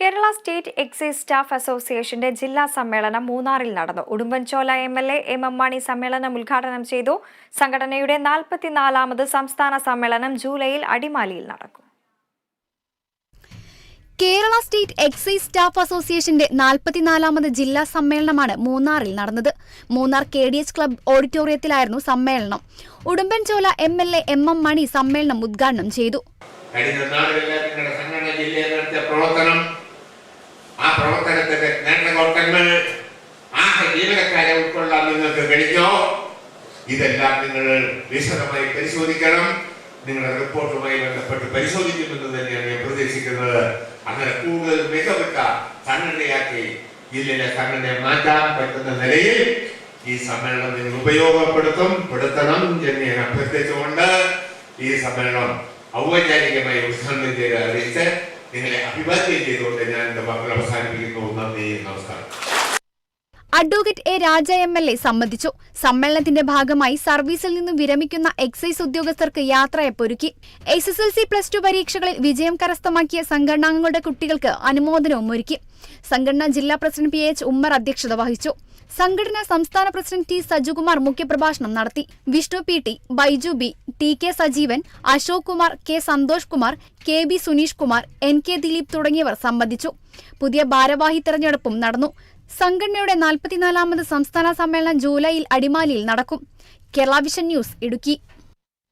Kerala state excise staff അസോസിയേഷന്റെ ജില്ലാ സമ്മേളനം മൂന്നാറിൽ നടന്നു. Udumbanchola M L A M M Mani സമ്മേളനം ഉദ്ഘാടനം ചെയ്തു. സംഘടനയുടെ നാൽപ്പത്തിനാലാമത് സംസ്ഥാന സമ്മേളനം ജൂലൈയിൽ അടിമാലിയിൽ നടക്കും. കേരള സ്റ്റേറ്റ് എക്സൈസ് സ്റ്റാഫ് അസോസിയേഷന്റെ നാൽപ്പത്തിനാലാമത് ജില്ലാ സമ്മേളനമാണ് മൂന്നാറിൽ നടന്നത്. Munnar K D H club ഓഡിറ്റോറിയത്തിലായിരുന്നു സമ്മേളനം. Udumbanchola M L A M M Mani സമ്മേളനം ഉദ്ഘാടനം ചെയ്തു. പ്രവർത്തനം ഉൾക്കൊള്ളാൻ നിങ്ങൾക്ക് കഴിഞ്ഞോ? ഇതെല്ലാം നിങ്ങൾ വിശദമായി പരിശോധിക്കണം. നിങ്ങളുടെ റിപ്പോർട്ടുമായി ബന്ധപ്പെട്ട് പരിശോധിക്കുമെന്ന് തന്നെയാണ് ഞാൻ പ്രതീക്ഷിക്കുന്നത്. അങ്ങനെ കൂടുതൽ മികവിട്ട സംഘടനയാക്കി ജില്ലയിലെ സംഘടനയെ മാറ്റാൻ പറ്റുന്ന നിലയിൽ ഈ സമ്മേളനം നിങ്ങൾ ഉപയോഗപ്പെടുത്തും പെടുത്തണം എന്ന് ഞാൻ അഭ്യർത്ഥിച്ചുകൊണ്ട് ഈ സമ്മേളനം ഔപചാരികമായി ഉദ്ഘാടനം ചെയ്ത് അറിയിച്ച് നിങ്ങളെ അഭിവാദ്യം ചെയ്തുകൊണ്ട് ഞാൻ എന്റെ വാക്കുകൾ അവസാനിപ്പിക്കുന്നു. നന്ദി നമസ്കാരം. Advocate A Raja M L A സംബന്ധിച്ചു സമ്മേളനത്തിന്റെ ഭാഗമായി സർവീസിൽ നിന്ന് വിരമിക്കുന്ന എക്സൈസ് ഉദ്യോഗസ്ഥർക്ക് യാത്രയപ്പൊരുക്കി S S L C plus two പരീക്ഷകളിൽ വിജയം കരസ്ഥമാക്കിയ സംഘടനാംഗങ്ങളുടെ കുട്ടികൾക്ക് അനുമോദനവും ഒരുക്കി. സംഘടന ജില്ലാ പ്രസിഡന്റ് പി എച്ച് ഉമ്മർ അധ്യക്ഷത വഹിച്ചു. സംഘടന സംസ്ഥാന പ്രസിഡന്റ് ടി സജുകുമാർ മുഖ്യപ്രഭാഷണം നടത്തി. Vishnu P T Baiju B T K Sajeevan Ashok Kumar K Santhosh Kumar K B Suneesh Kumar N K Dileep തുടങ്ങിയവർ സംബന്ധിച്ചു പുതിയ ഭാരവാഹി തെരഞ്ഞെടുപ്പും നടന്നു. സംഘടനയുടെ നാൽപ്പത്തിനാലാമത് സംസ്ഥാന സമ്മേളനം ജൂലൈയിൽ അടിമാലിയിൽ നടക്കും. Kerala vision news Idukki.